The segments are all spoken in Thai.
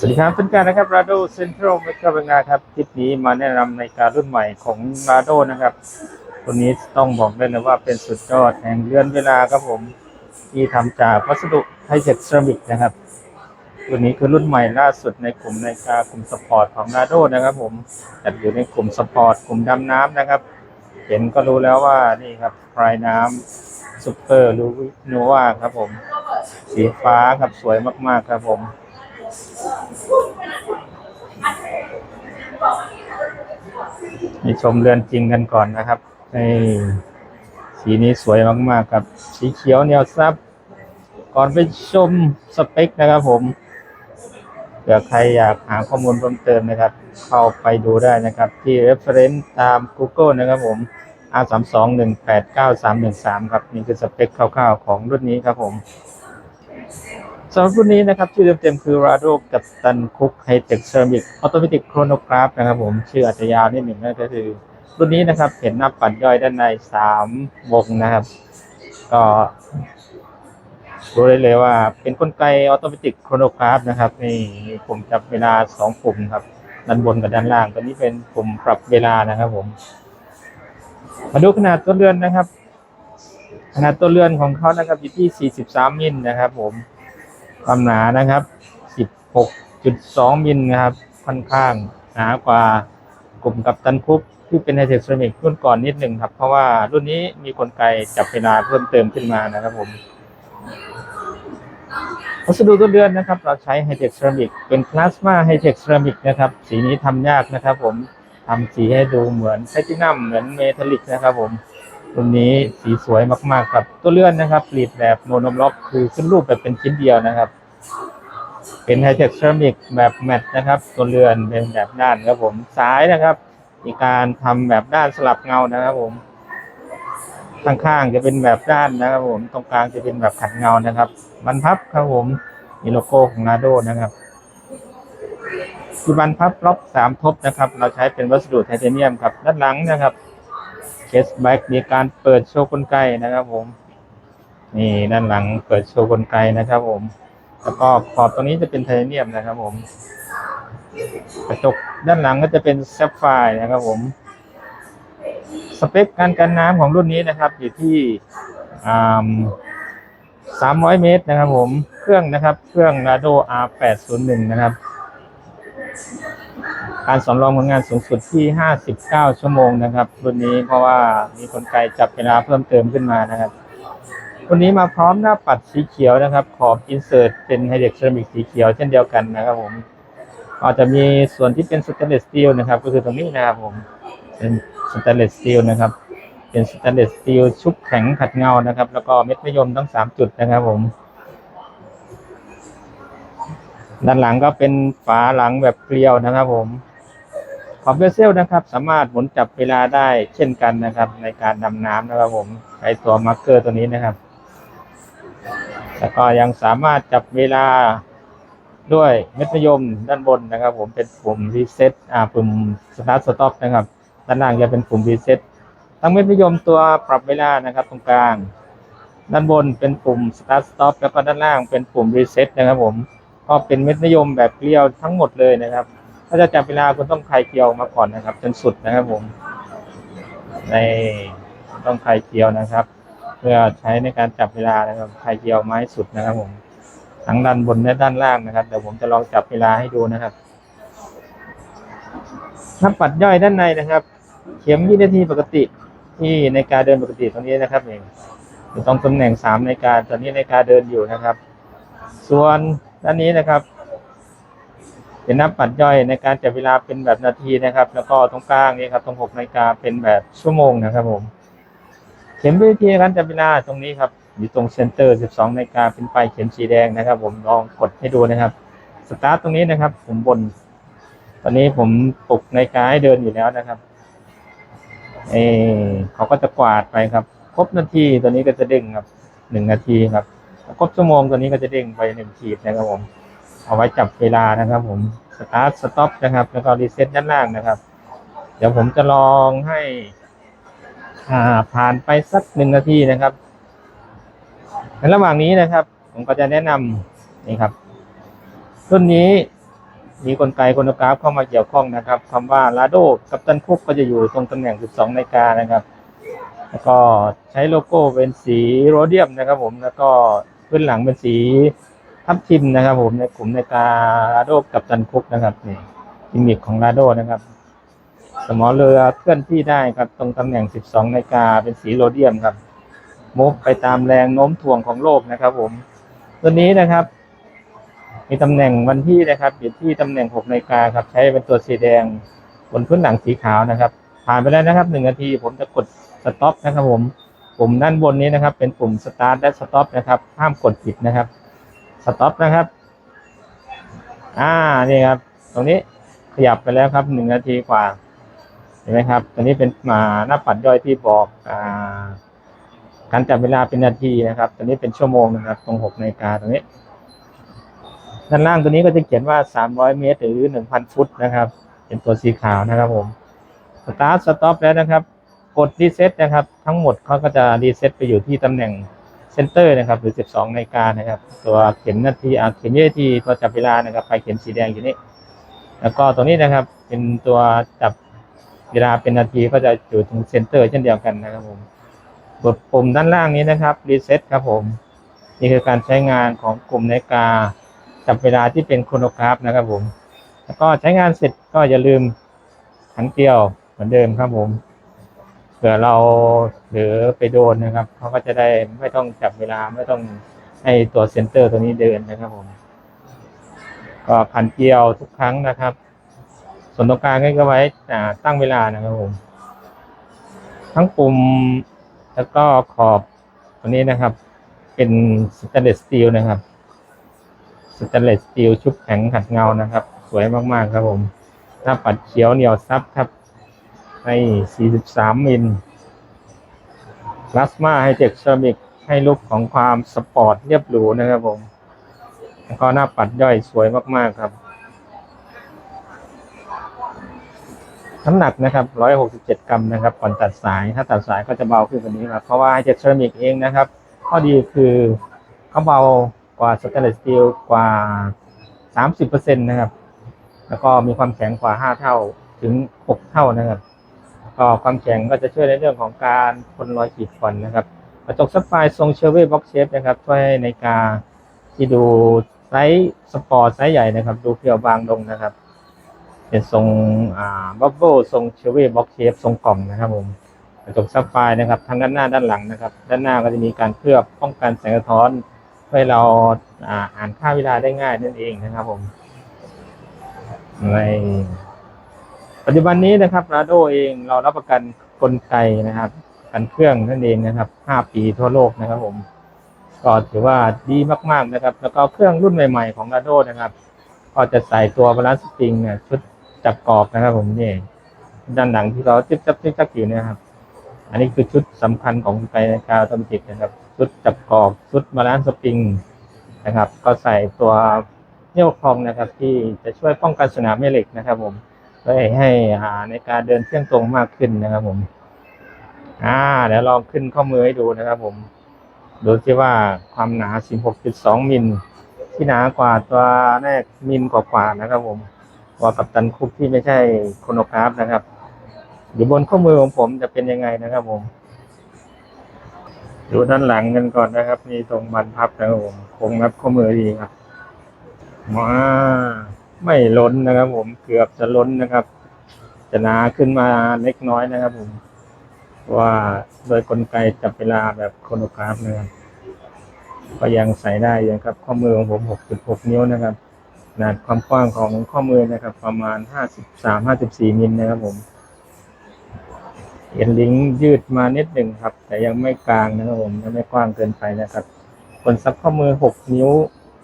สวัสดีครับเป็นการนะครับ Rado Central เมกาบังนาครับ คลิปนี้มาแนะนำในการรุ่นใหม่ของ Rado นะครับ ตัวนี้ต้องบอกได้เลยว่าเป็นสุดยอดแห่งเรือนเวลาครับผม ที่ทำจากวัสดุไทเทคเซรามิกนะครับ ตัวนี้คือรุ่นใหม่ล่าสุดในกลุ่มในการกลุ่มสปอร์ตของ Rado นะครับผมจัดอยู่ในกลุ่มสปอร์ตกลุ่มดำน้ำนะครับ เห็นก็รู้แล้วว่านี่ครับปลายน้ำซุปเปอร์ลูโนวาครับผม สีฟ้าครับสวยมากๆครับผม ให้ชมเรือนจริงกันก่อนนะครับนี่สีนี้สวยมากๆครับสีเขียวแนวซับ ก่อนไปชมสเปคนะครับผมเผื่อใครอยากหาข้อมูลเพิ่มเติมนะครับ เข้าไปดูได้นะครับที่ reference ตาม Google นะครับผม R 3 2 1 8 9 3 1 3 ครับ นี่คือสเปคคร่าวๆของรุ่นนี้ครับผม สำหรับรุ่นนี้นะครับ ชื่อเต็มๆคือ Rado กับตันคุกไฮเทคเซรามิกออโตเมติกโครโนกราฟนะครับผมชื่ออาจจะยาวนิดหนึ่งนั่นก็คือ รุ่นนี้นะครับเห็นหน้าปัดย่อยด้านในสามวงนะครับ ก็รู้ได้เลยว่าเป็นกลไกออโตเมติกโครโนกราฟนะครับนี่มีปุ่มจับเวลาสองปุ่มครับ ด้านบนกับด้านล่างตัวนี้เป็นปุ่มปรับเวลานะครับผม มาดูขนาดตัวเรือนนะครับ ขนาดตัวเรือนของเขานะครับอยู่ที่ 43 มิลนะครับผม ความหนานะครับ 16.2 มิลนะครับ ค่อนข้างหนากว่ากลุ่มกับตันคุปที่เป็นไฮเทคเซรามิกรุ่นก่อนนิดหนึ่งครับ เพราะว่ารุ่นนี้มีกลไกจับเวลาเพิ่มเติมขึ้นมานะครับผมวัสดุตัวเรือนนะครับ เราใช้ไฮเทคเซรามิกเป็นพลาสมาไฮเทคเซรามิกนะครับ สีนี้ทำยากนะครับ ผมทำสีให้ดูเหมือนแพลตินัมเหมือนเมทัลลิกนะครับ ผมตัวนี้สีสวยมากๆครับตัวเรือนนะครับผลิตแบบโมโนบล็อก คือขึ้นรูปแบบเป็นชิ้นเดียวนะครับ เป็นไฮเทคเซรามิกแบบแมตต์นะครับตัวเรือนเป็นแบบด้านครับผมสายนะครับ มีการทำแบบด้านสลับเงานะครับผมข้างๆจะเป็นแบบด้านนะครับผมตรงกลางจะเป็นแบบขัดเงานะครับบรรพับครับผมมีโลโก้ของนาโดนะครับคือบรรพับล็อกสามทบนะครับ เราใช้เป็นวัสดุไทเทเนียมครับด้านหลังนะครับเคสแบ็กมีการเปิดโชว์กลไกนะครับผม นี่ด้านหลังเปิดโชว์กลไกนะครับผม แล้วก็ขอบตรงนี้จะเป็นไทเทเนียมนะครับผม กระจกด้านหลังก็จะเป็นแซฟไฟร์นะครับผม สเปคการกันน้ำของรุ่นนี้นะครับ อยู่ที่สามร้อยเมตรนะครับผม เครื่องนะครับ เครื่อง Rado R801 นะครับ การสำรองผลงานสูงสุดที่ 59 ชั่วโมงนะครับ รุ่นนี้เพราะว่ามีกลไกจับเวลาเพิ่มเติมขึ้นมานะครับ วันนี้มาพร้อมหน้าปัดสีเขียวนะครับ ขอบอินเสิร์ตเป็นไฮเดรกเซรามิกสีเขียวเช่นเดียวกันนะครับผมอาจจะมีส่วนที่เป็นสแตนเลสสตีลนะครับ ก็คือตรงนี้นะครับผมเป็นสแตนเลสสตีลนะครับ เป็นสแตนเลสสตีลชุบแข็งขัดเงานะครับ แล้วก็เม็ดมะยมทั้งสามจุดนะครับผม ด้านหลังก็เป็นฝาหลังแบบเกลียวนะครับผมขอบเวสเซลนะครับ สามารถหมุนจับเวลาได้เช่นกันนะครับ ในการดำน้ำนะครับผมใช้ตัวมาร์กเกอร์ตัวนี้นะครับ แล้วก็ยังสามารถจับเวลาด้วยเม็ดมะยมด้านบนนะครับ ผมเป็นปุ่มรีเซ็ตอ่าปุ่มสตาร์ทสต็อปนะครับ ด้านล่างจะเป็นปุ่มรีเซ็ตทั้งเม็ดมะยมตัวปรับเวลานะครับ ตรงกลาง ด้านบนเป็นปุ่มสตาร์ทสต็อปแล้วก็ด้านล่างเป็นปุ่มรีเซ็ตนะครับ ผมก็เป็นเม็ดมะยมแบบเกลียวทั้งหมดเลยนะครับ ถ้าจะจับเวลาคุณต้องคลายเกลียวมาก่อนนะครับ จนสุดนะครับผมในต้องคลายเกลียวนะครับ เพื่อใช้ในการจับเวลานะครับคลายเกลียวไม้สุดนะครับผมทั้งด้านบนและด้านล่างนะครับเดี๋ยวผมจะลองจับเวลาให้ดูนะครับถ้าปัดย่อยด้านในนะครับ เข็มยี่นาทีปกติที่ในการเดินปกติตรงนี้นะครับเองอยู่ตรงตำแหน่งสามในการตอนนี้ในการเดินอยู่นะครับ ส่วนด้านนี้นะครับเป็นนับปัดย่อยในการจับเวลาเป็นแบบนาทีนะครับ แล้วก็ตรงกลางนี่ครับตรงหกนาฬิกาเป็นแบบชั่วโมงนะครับผม เข็มวิธีการจับเวลาตรงนี้ครับอยู่ตรงเซนเตอร์ 12นาฬิกาเป็นไฟเข็มสีแดงนะครับ ผมลองกดให้ดูนะครับสตาร์ทตรงนี้นะครับ ผมบน ตอนนี้ผมปลุกนาฬิกาให้เดินอยู่แล้วนะครับเออเขาก็จะกวาดไปครับ ครบนาทีตัวนี้ก็จะเด้งครับหนึ่งนาทีครับครบชั่วโมงตัวนี้ก็จะเด้งไปหนึ่งขีดนะครับผม เอาไว้จับเวลานะครับ ผมสตาร์ทสต็อปนะครับ แล้วก็รีเซ็ตด้านล่างนะครับ เดี๋ยวผมจะลองให้ อ่าผ่านไปสักหนึ่งนาทีนะครับในระหว่างนี้นะครับ ผมก็จะแนะนำนี่ครับ รุ่นนี้มีกลไกโครโนกราฟเข้ามาเกี่ยวข้องนะครับคำว่าลาโดกับตันคุกก็จะอยู่ตรงตำแหน่ง 12นาฬิกานะครับ แล้วก็ใช้โลโก้เป็นสีโรเดียมนะครับ ผมแล้วก็พื้นหลังเป็นสีทับทิมนะครับ ผมในกลุ่มนาฬิกาลาโดกับตันคุกนะครับนี่กิมมิคของลาโดนะครับ สมอเรือเคลื่อนที่ได้ครับ ตรงตำแหน่ง 12นาฬิกาเป็นสีโรเดียมครับมุฟไปตามแรงโน้มถ่วงของโลกนะครับ ผม ตัวนี้นะครับ มีตำแหน่งวันที่นะครับอยู่ที่ตำแหน่ง6นาฬิกาครับ ใช้เป็นตัวสีแดงบนพื้นหลังสีขาวนะครับ ผ่านไปแล้วนะครับหนึ่งนาที ผมจะกดสต็อปนะครับ ผมปุ่มด้านบนนี้นะครับ เป็นปุ่มสตาร์ทและสต็อปนะครับห้ามกดผิดนะครับสต็อปนะครับ อ่านี่ครับ ตรงนี้ขยับไปแล้วครับหนึ่งนาทีกว่า ห็นไหมครับ ตัวนี้เป็นมาหน้าปัดย่อยที่บอกอ่าการจับเวลาเป็นนาทีนะครับ ตัวนี้เป็นชั่วโมงนะครับ ตรงหกนาฬิกาตรงนี้ ด้านล่างตัวนี้ก็จะเขียนว่า300เมตรหรือ1,000ฟุตนะครับ เป็นตัวสีขาวนะครับผม สตาร์ทสต็อปแล้วนะครับ กดรีเซ็ตนะครับ ทั้งหมดเขาก็จะรีเซ็ตไปอยู่ที่ตำแหน่งเซนเตอร์นะครับหรือ 12นาฬิกานะครับ ตัวเข็มนาทีอ่าเข็มนาทีตัวจับเวลานะครับไฟเข็มสีแดงอยู่นี่แล้วก็ตรงนี้นะครับ เป็นตัวจับ เวลาเป็นนาทีก็จะอยู่ตรงเซนเตอร์เช่นเดียวกันนะครับผมกดปุ่มด้านล่างนี้นะครับรีเซ็ตครับผม นี่คือการใช้งานของกลุ่มนาฬิกาจับเวลาที่เป็นโครโนกราฟนะครับผม แล้วก็ใช้งานเสร็จก็อย่าลืมขันเกลียวเหมือนเดิมครับผมเผื่อเราหรือไปโดนนะครับเขาก็จะได้ไม่ต้องจับเวลาไม่ต้องให้ตัวเซนเตอร์ตัวนี้เดินนะครับผม ก็ขันเกลียวทุกครั้งนะครับ ส่วนตรงกลางก็ไว้ตั้งเวลานะครับผม ทั้งปุ่มแล้วก็ขอบตัวนี้นะครับ เป็นสแตนเลสสตีลนะครับสแตนเลสสตีลชุบแข็งขัดเงานะครับ สวยมากๆครับผมหน้าปัดเขียวเหนียวซับครับให้ 43 มิลพลาสมาให้เจ็กเซร์มิกให้ลุกของความสปอร์ตเรียบหรูนะครับผม แล้วก็หน้าปัดย่อยสวยมากๆครับ น้ำหนักนะครับ 167 กรัมนะครับก่อนตัดสาย ถ้าตัดสายก็จะเบาขึ้นกว่านี้ครับ เพราะว่าเจ็ตเซรามิกเองนะครับ ข้อดีคือเขาเบากว่าสแตนเลสสตีลกว่า 30%นะครับ แล้วก็มีความแข็งกว่า 5 เท่าถึง 6 เท่านะครับก็ความแข็งก็จะช่วยในเรื่องของการทนรอยขีดข่อนนะครับ กระจกซับไฟทรงเชอร์เวบ็อกเชฟนะครับ ช่วยในการที่ดูไซส์สปอร์ตไซส์ใหญ่นะครับ ดูเพียวบางลงนะครับ เป็นทรงอ่าบับเบิลทรงเชเวบ็อกเชฟทรงกล่องนะครับผมกระจกซับไฟนะครับทั้งด้านหน้าด้านหลังนะครับ ด้านหน้าก็จะมีการเคลือบป้องกันแสงสะท้อนให้เราอ่าอานค่าเวลาได้ง่ายนั่นเองนะครับผมในปัจจุบันนี้นะครับราโดเองเรารับประกันกลไกนะครับกันเครื่องนั่นเองนะครับ 5 ปีทั่วโลกนะครับผมก็ถือว่าดีมากๆนะครับ แล้วก็เครื่องรุ่นใหม่ ๆ ของราโดนะครับ ก็จะใส่ตัวบาลานซ์สปริงเนี่ยชุด จับกรอบนะครับ ผมนี่ด้านหลังที่เราจิ๊บจับจิ๊บจับอยู่เนะครับ อันนี้คือชุดสำคัญของไฟนาฬิกาออโตเมติกนะครับ ชุดจับกรอบชุดบาลานซ์สปริงนะครับ ก็ใส่ตัวเนี่ยวคลองนะครับ ที่จะช่วยป้องกันสนามแม่เหล็กนะครับ ผมเพื่อให้าในการเดินเที่ยงตรงมากขึ้นนะครับ ผม อ่าเดี๋ยวลองขึ้นข้อมือให้ดูนะครับ ผมดูซิว่าความหนา 16.2 มิลที่หนากว่าตัวแรกมิลกว่าๆนะครับผม ว่ากับตันคุกที่ไม่ใช่โคโนกราฟนะครับ อยู่บนข้อมือของผมจะเป็นยังไงนะครับผม ดูด้านหลังกันก่อนนะครับ มีตรงบันพับนะครับผมคงรับข้อมือดีครับมาไม่ล้นนะครับ ผมเกือบจะล้นนะครับ จะหนาขึ้นมาเล็กน้อยนะครับ ผม ว่าโดยกลไกจับเวลาแบบโครโนกราฟนะครับก็ยังใส่ได้ยังครับ ข้อมือของผม 6.6 นิ้วนะครับ นาดความกว้างของข้อมือนะครับ ประมาณ 53-54มิลนะครับผมเอ็นลิงยืดมานิดหนึ่งครับ แต่ยังไม่กลางนะครับผมยังไม่กว้างเกินไปนะครับคนซับข้อมือ 6 นิ้ว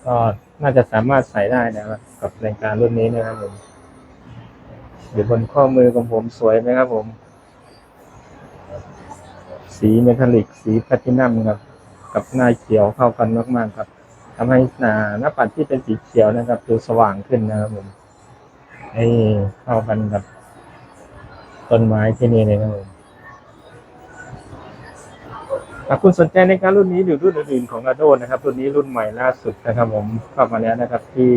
ก็น่าจะสามารถใส่ได้นะครับ กับรายการรุ่นนี้นะครับผมอยู่บนข้อมือของผมสวยไหมครับผม สีเมทัลลิก สีแพลตินัมครับ กับหน้าเขียวเข้ากันมากๆครับ ทำให้หน้าปัดที่เป็นสีเขียวนะครับดูสว่างขึ้นนะครับผมให้เข้ากันกับต้นไม้ที่นี่เลยครับผมหากคุณสนใจในการรุ่นนี้หรือรุ่นอื่นๆของ a d o นะครับ รุ่นนี้รุ่นใหม่ล่าสุดนะครับ ผมเข้ามาแล้วนะครับที่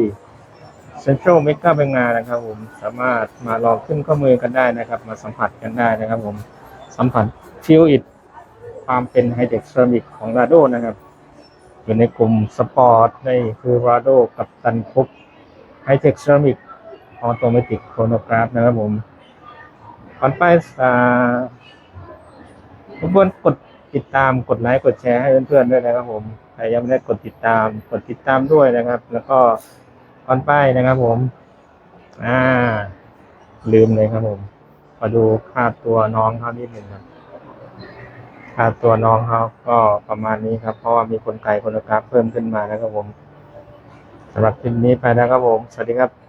ซ็นทรัลเมกาเบงานะครับผมสามารถมาลองขึ้นข้อมือกันได้นะครับ มาสัมผัสกันได้นะครับ ผมสัมผัสฟิลอิดความเป็นไฮเทคเซรามิกของราโดนะครับ อยู่ในกลุ่มสปอร์ตในคือราโดกับตันคุปไฮเทคเซรามิกออโตเมติกโครโนกราฟนะครับผมก่อนไปอ่าทุกคนกดติดตามกดไลค์กดแชร์ให้เพื่อนๆด้วยนะครับผมใครยังไม่ได้กดติดตามกดติดตามด้วยนะครับ แล้วก็ก่อนไปนะครับผม อ่า ลืมเลยครับผมมาดูค่าตัวน้องเขานิดหนึ่งครับ ค่าตัวน้องเขาก็ประมาณนี้ครับ เพราะว่ามีคนไกลคนกราฟเพิ่มขึ้นมานะครับผมสำหรับคลิปนี้ไปนะครับผม สวัสดีครับ